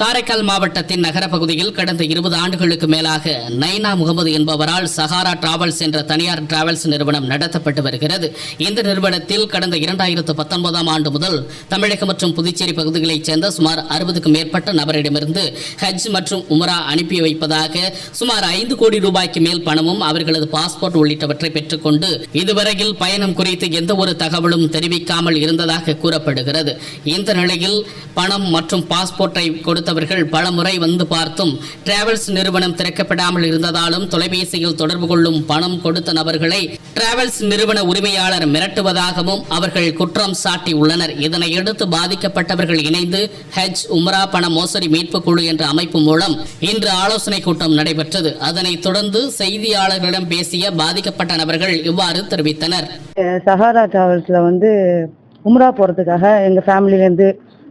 காரைக்கால் மாவட்டத்தின் நகர பகுதியில் கடந்த இருபது ஆண்டுகளுக்கு மேலாக நைனா முகமது என்பவரால் சஹாரா டிராவல்ஸ் என்ற தனியார் டிராவல்ஸ் நிறுவனம் நடத்தப்பட்டு வருகிறது. இந்த நிறுவனத்தில் கடந்த இரண்டாயிரத்து பத்தொன்பதாம் ஆண்டு முதல் தமிழகம் மற்றும் புதுச்சேரி பகுதிகளைச் சேர்ந்த சுமார் அறுபதுக்கும் மேற்பட்ட நபரிடமிருந்து ஹஜ் மற்றும் உமரா அனுப்பி வைப்பதாக சுமார் ஐந்து கோடி ரூபாய்க்கு மேல் பணமும் அவர்களது பாஸ்போர்ட் உள்ளிட்டவற்றை பெற்றுக்கொண்டு இதுவரையில் பயணம் குறித்து எந்த ஒரு தகவலும் தெரிவிக்காமல் இருந்ததாக கூறப்படுகிறது. இந்த நிலையில் பணம் மற்றும் பாஸ்போர்ட்டை கொடுத்தவர்கள் பலமுறை வந்து பார்த்தும் டிராவல்ஸ் நிறுவனம் திறக்கப்படாமல் இருந்ததாலும் தொலைபேசியில் தொடர்பு கொள்ளும் பணம் கொடுத்த நபர்களை டிராவல்ஸ் நிறுவன உரிமையாளர் மிரட்டுவதாகவும் அவர்கள் குற்றம் சாட்டியுள்ளனர் இதனையடுத்து பாதிக்கப்பட்டவர்கள் இணைந்து ஹஜ் உம்ரா பண மோசடி மீட்பு குழு என்ற அமைப்பு மூலம் இன்று ஆலோசனை கூட்டம் நடைபெற்றது. அதனைத் தொடர்ந்து செய்தியாளர்களிடம் பேசிய பாதிக்கப்பட்ட நபர்கள் இவ்வாறு தெரிவித்தனர். சஹாரா டிராவல்ஸ்ல வந்து உம்ரா போறதுக்காக எங்க ஃபேமிலியிலேருந்து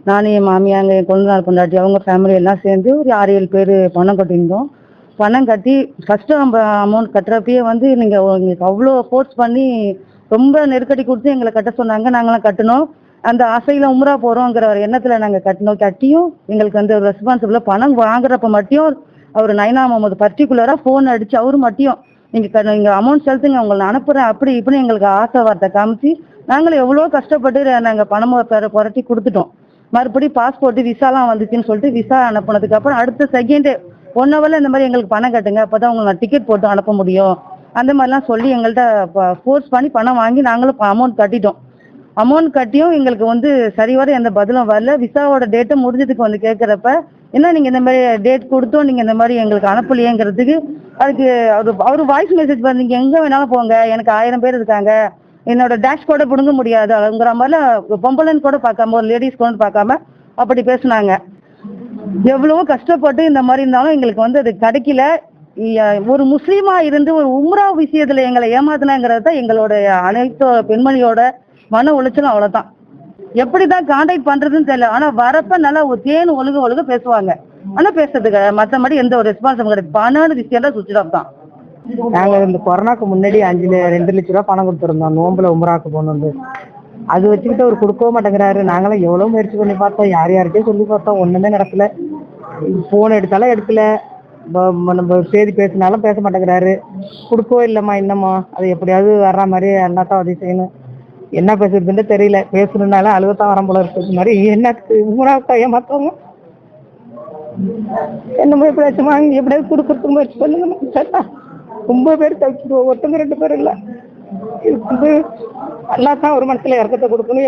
நானும் என் மாமியாங்க என் கொழுந்தனார் பொண்டாட்டி அவங்க ஃபேமிலி எல்லாம் சேர்ந்து ஒரு ஆறு ஏழு பேர் பணம் கட்டியிருந்தோம். பணம் கட்டி ஃபஸ்ட்டு நம்ம அமௌண்ட் கட்டுறப்பயே வந்து நீங்கள் உங்களுக்கு அவ்வளோ ஃபோர்ஸ் பண்ணி ரொம்ப நெருக்கடி கொடுத்து எங்களை கட்ட சொன்னாங்க. நாங்களாம் கட்டினோம். அந்த ஆசையில் உம்ரா போகிறோங்கிற ஒரு எண்ணத்தில் நாங்கள் கட்டினோம். கட்டியும் எங்களுக்கு வந்து ரெஸ்பான்சிபிளாக பணம் வாங்குறப்ப மட்டும் அவர் நைனா முகமது பர்டிகுலராக ஃபோன் அடித்து அவர் மட்டும் நீங்கள் நீங்கள் அமௌண்ட் செலுத்துங்க உங்களை நான் அனுப்புகிறேன் அப்படி இப்படின்னு எங்களுக்கு ஆசை வார்த்தை காமிச்சு நாங்களும் எவ்வளோ கஷ்டப்பட்டு நாங்கள் பணம் பெற- புரட்டி கொடுத்துட்டோம். மறுபடி பாஸ்போர்ட் விசாலாம் வந்துச்சுன்னு சொல்லிட்டு விசா அனுப்புனதுக்கு அப்புறம் அடுத்த செகண்டே ஒன் ஹவரில் இந்த மாதிரி எங்களுக்கு பணம் கட்டுங்க. அப்பதான் உங்களுக்கு நான் டிக்கெட் போட்டு அனுப்ப முடியும். அந்த மாதிரிலாம் சொல்லி எங்கள்கிட்ட ஃபோர்ஸ் பண்ணி பணம் வாங்கி நாங்களும் அமௌண்ட் கட்டிட்டோம். அமௌண்ட் கட்டியும் எங்களுக்கு வந்து சரிவர எந்த பதிலும் வரல. விசாவோட டேட்டு முடிஞ்சதுக்கு வந்து கேட்குறப்ப என்ன நீங்கள் இந்த மாதிரி டேட் கொடுத்தோம் நீங்கள் இந்த மாதிரி எங்களுக்கு அனுப்பலையேங்கிறதுக்கு அதுக்கு அவர் அவர் வாய்ஸ் மெசேஜ் பண்ணீங்க எங்கே வேணாலும் போங்க. எனக்கு ஆயிரம் பேர் இருக்காங்க. என்னோட டேஷ் கூட பிடுங்க முடியாது. அதுங்கிற மாதிரி பொம்பளைன்னு கூட பார்க்காம ஒரு லேடிஸ் கூட பார்க்காம அப்படி பேசுனாங்க. எவ்வளவோ கஷ்டப்பட்டு இந்த மாதிரி இருந்தாலும் எங்களுக்கு வந்து அது கிடைக்கல. ஒரு முஸ்லீமா இருந்து ஒரு உம்ரா விஷயத்துல எங்களை ஏமாத்தினாங்கிறது தான் எங்களோட அனைத்து பெண்மணியோட மன உளைச்சலும் அவ்வளவுதான். எப்படிதான் கான்டாக்ட் பண்றதுன்னு தெரியல. ஆனா வரப்ப நல்லா ஒரு தேன் ஒழுக ஒழுக பேசுவாங்க. ஆனா பேசுறதுக்கு மத்தபடி எந்த ஒரு ரெஸ்பான்ஸும் கிடையாது. பணம்னு விஷயம் தான் சுவிட்ச் ஆஃப் தான். நாங்க இந்த கொரோனாக்கு முன்னாடி அஞ்சு ரெண்டு லட்ச ரூபா பணம் கொடுத்துருந்தோம். நோம்புல உமராக்கு போனது அது வச்சுக்கிட்டு அவர் கொடுக்கவும் மாட்டேங்கிறாரு. நாங்களாம் எவ்வளவு முயற்சி பண்ணி பார்த்தோம். யார் யார்கிட்டயும் சொல்லி பார்த்தோம். ஒண்ணுமே நடக்கல. போன் எடுத்தாலும் எடுக்கல. நம்ம செய்தி பேசினாலும் பேச மாட்டேங்கிறாரு. கொடுக்கவே இல்லைம்மா என்னம்மா அது எப்படியாவது வர்ற மாதிரி எல்லாத்தான் உதவி செய்யணும். என்ன பேசுறதுன்னு தெரியல. பேசணுன்னாலும் அழுகத்தான் வரம் போல இருக்கிறது மாதிரி என்னத்துக்கு உமராக்கா ஏமாத்தவங்க என்னமோ எப்படியாச்சும் வாங்கி எப்படியாவது கொடுக்கறதுக்கு முயற்சி பண்ணுங்க ரொம்ப பேர் தவிச்சிடுவோம் ஒருத்தங்க ரெண்டு பேர் இல்ல. இது வந்து அல்லா தான் ஒரு மனசில் இறக்கத்தை கொடுக்கணும்.